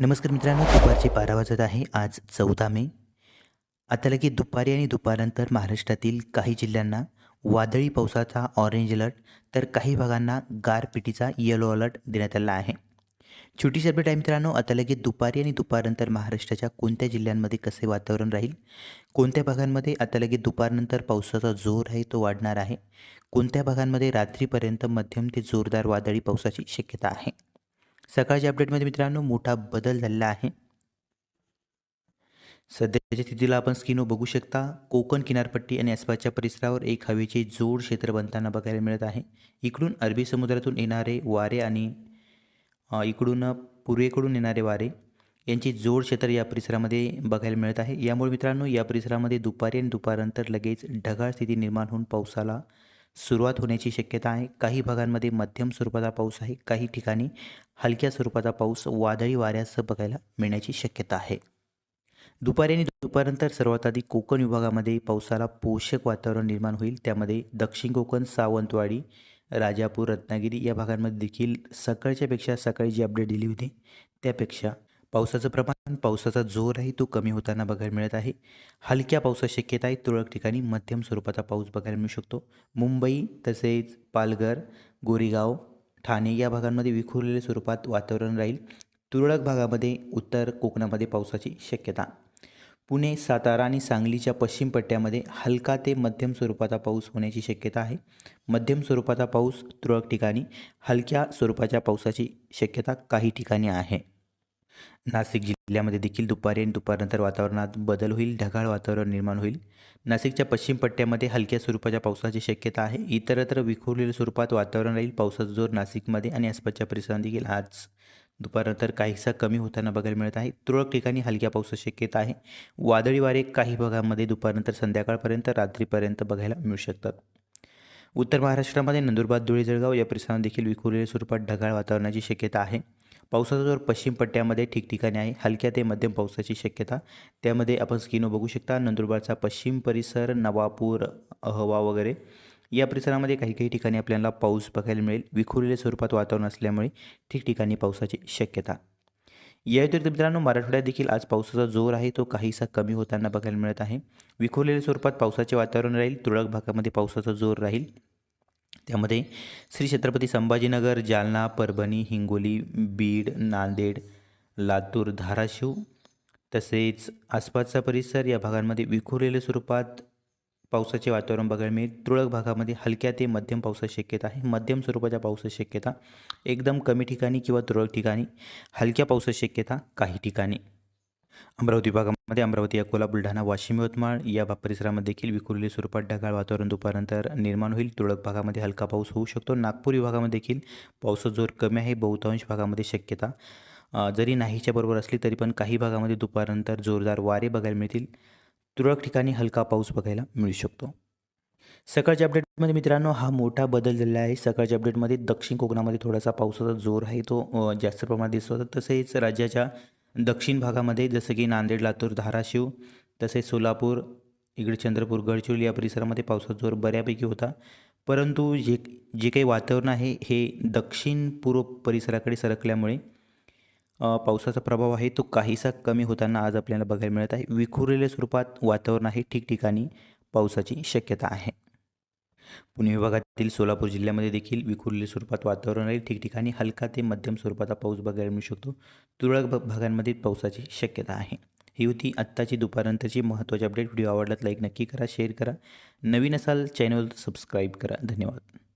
नमस्कार मित्रांनो दुपारचे बारा वाजत आहे. आज चौदा मे. आता लगेच दुपारी आणि दुपारनंतर महाराष्ट्रातील काही जिल्ह्यांना वादळी पावसाचा ऑरेंज अलर्ट तर काही भागांना गारपिटीचा येलो अलर्ट देण्यात आला आहे. छोटीशी अपडेट आहे मित्रांनो आता लगेच दुपारी आणि दुपारनंतर महाराष्ट्राच्या कोणत्या जिल्ह्यांमध्ये कसे वातावरण राहील? कोणत्या भागांमध्ये आता लगे दुपारनंतर पावसाचा जोर आहे तो वाढणार आहे? कोणत्या भागांमध्ये रात्रीपर्यंत मध्यम ते जोरदार वादळी पावसाची शक्यता आहे? सकाळच्या अपडेटमध्ये मित्रांनो मोठा बदल झालेला आहे. सध्याच्या स्थितीला आपण स्किनो बघू शकता. कोकण किनारपट्टी आणि आसपासच्या परिसरावर एक हवेचे जोड क्षेत्र बनताना बघायला मिळत आहे. इकडून अरबी समुद्रातून येणारे वारे आणि इकडून पूर्वेकडून येणारे वारे यांची जोड क्षेत्र या परिसरामध्ये बघायला मिळत आहे. यामुळे मित्रांनो या परिसरामध्ये दुपारी आणि दुपारनंतर लगेच ढगाळ स्थिती निर्माण होऊन पावसाला सुरुवात होण्याची शक्यता आहे. काही भागांमध्ये मध्यम स्वरूपाचा पाऊस आहे. काही ठिकाणी हलक्या स्वरूपाचा पाऊस वादळी वाऱ्यासह बघायला मिळण्याची शक्यता आहे. दुपारी आणि दुपारनंतर सर्वात आधी कोकण विभागामध्ये पावसाला पोषक वातावरण निर्माण होईल. त्यामध्ये दक्षिण कोकण सावंतवाडी राजापूर रत्नागिरी या भागांमध्ये देखील सकाळच्यापेक्षा सकाळी जी अपडेट दिली होती त्यापेक्षा पावसाचं प्रमाण पावसाचा जोर आहे तो कमी होताना बघायला मिळत आहे. हलक्या पावसाची शक्यता आहे. तुरळक ठिकाणी मध्यम स्वरूपाचा पाऊस बघायला मिळू शकतो. मुंबई तसेच पालघर गोरेगाव ठाणे या भागांमध्ये विखुरलेल्या स्वरूपात वातावरण राहील. तुरळक भागामध्ये उत्तर कोकणामध्ये पावसाची शक्यता. पुणे सातारा आणि सांगलीच्या पश्चिम पट्ट्यामध्ये हलका ते मध्यम स्वरूपाचा पाऊस होण्याची शक्यता आहे. मध्यम स्वरूपाचा पाऊस तुरळक ठिकाणी हलक्या स्वरूपाच्या पावसाची शक्यता काही ठिकाणी आहे. नाशिक जिल्ह्यामध्ये देखील दुपारी आणि दुपारनंतर वातावरणात बदल होईल ढगाळ वातावरण निर्माण होईल. नाशिकच्या पश्चिम पट्ट्यामध्ये हलक्या स्वरूपाच्या पावसाची शक्यता आहे. इतरत्र विखुरलेल्या स्वरूपात वातावरण राहील. पावसाचा जोर नाशिकमध्ये आणि आसपासच्या परिसरात देखील आज दुपारनंतर काहीसा कमी होताना बघायला मिळत आहे. तुरळक ठिकाणी हलक्या पावसाची शक्यता आहे. वादळी वारे काही भागामध्ये दुपारनंतर संध्याकाळपर्यंत रात्रीपर्यंत बघायला मिळू शकतात. उत्तर महाराष्ट्रामध्ये नंदुरबार धुळे जळगाव या परिसरात देखील विखुरलेल्या स्वरूपात ढगाळ वातावरणाची शक्यता आहे. पावसाचा जोर पश्चिम पट्ट्यामध्ये ठिकठिकाणी आहे. हलक्या ते मध्यम पावसाची शक्यता. त्यामध्ये आपण स्किनो बघू शकता. नंदुरबारचा पश्चिम परिसर नवापूर अहवा वगैरे. या परिसरामध्ये काही काही ठिकाणी आपल्याला पाऊस बघायला मिळेल. विखुरलेल्या स्वरूपात वातावरण असल्यामुळे ठिकठिकाणी पावसाची शक्यता. या व्यतिरिक्त मित्रांनो मराठवाड्यात देखील आज पावसाचा जोर आहे. तो काहीसा कमी होताना बघायला मिळत आहे. विखुरलेल्या स्वरूपात पावसाचे वातावरण राहील. तुरळक भागामध्ये पावसाचा जोर राहील. त्यामध्ये श्री छत्रपती संभाजीनगर जालना परभणी हिंगोली बीड नांदेड लातूर धाराशिव तसेच आसपासचा परिसर या भागांमध्ये विखुरलेल्या स्वरूपात पावसाचे वातावरण बघायला मिळेल. तुरळक भागामध्ये हलक्या ते मध्यम पावसाची शक्यता आहे. मध्यम स्वरूपाच्या पावसाची शक्यता एकदम कमी ठिकाणी किंवा तुरळक ठिकाणी हलक्या पावसाची शक्यता काही ठिकाणी. अमरावती भागामध्ये मध्ये अमरावती अकोला बुलढाणा वाशिम यवतमाळ या परिसरामध्ये देखील विखुरलेली स्वरूपात ढगाळ वातावरण दुपारनंतर निर्माण होईल. तुरळक भागामध्ये हलका पाऊस होऊ शकतो. नागपूर विभागामध्ये देखील पावसाचा जोर कमी आहे. बहुतांश भागामध्ये शक्यता जरी नाहीच्या बरोबर असली तरी पण काही भागामध्ये दुपारनंतर जोरदार वारे बघायला मिळतील. तुरळक ठिकाणी हलका पाऊस बघायला मिळू शकतो. सकाळच्या अपडेटमध्ये मित्रांनो हा मोठा बदल झालेला आहे. सकाळच्या अपडेटमध्ये दक्षिण कोकणामध्ये थोडासा पावसाचा जोर आहे. तो जास्त प्रमाणात दिसत होता. तसेच राज्याच्या दक्षिण भागामध्ये जसं की नांदेड लातूर धाराशिव तसेच सोलापूर इकडे चंद्रपूर गडचिरोली या परिसरामध्ये पावसाचा जोर बऱ्यापैकी होता. परंतु जे जे काही वातावरण आहे हे दक्षिण पूर्व परिसराकडे सरकल्यामुळे पावसाचा प्रभाव आहे तो काहीसा कमी होताना आज आपल्याला बघायला मिळत आहे. विखुरलेल्या स्वरूपात वातावरण आहे. ठिकठिकाणी पावसाची शक्यता आहे. पुणे विभागातील सोलापूर जिल्ह्यामध्ये देखील विखुरलेल्या स्वरूपात वातावरण राहील. ठिकठिकाणी हलका ते मध्यम स्वरूपाचा पाऊस बघायला मिळू शकतो. तुरळक भागांमध्ये पावसाची शक्यता आहे. ही होती आत्ताची दुपारनंतरची महत्त्वाची अपडेट. व्हिडिओ आवडलात लाईक नक्की करा शेअर करा. नवीन असाल चॅनल सबस्क्राईब करा. धन्यवाद.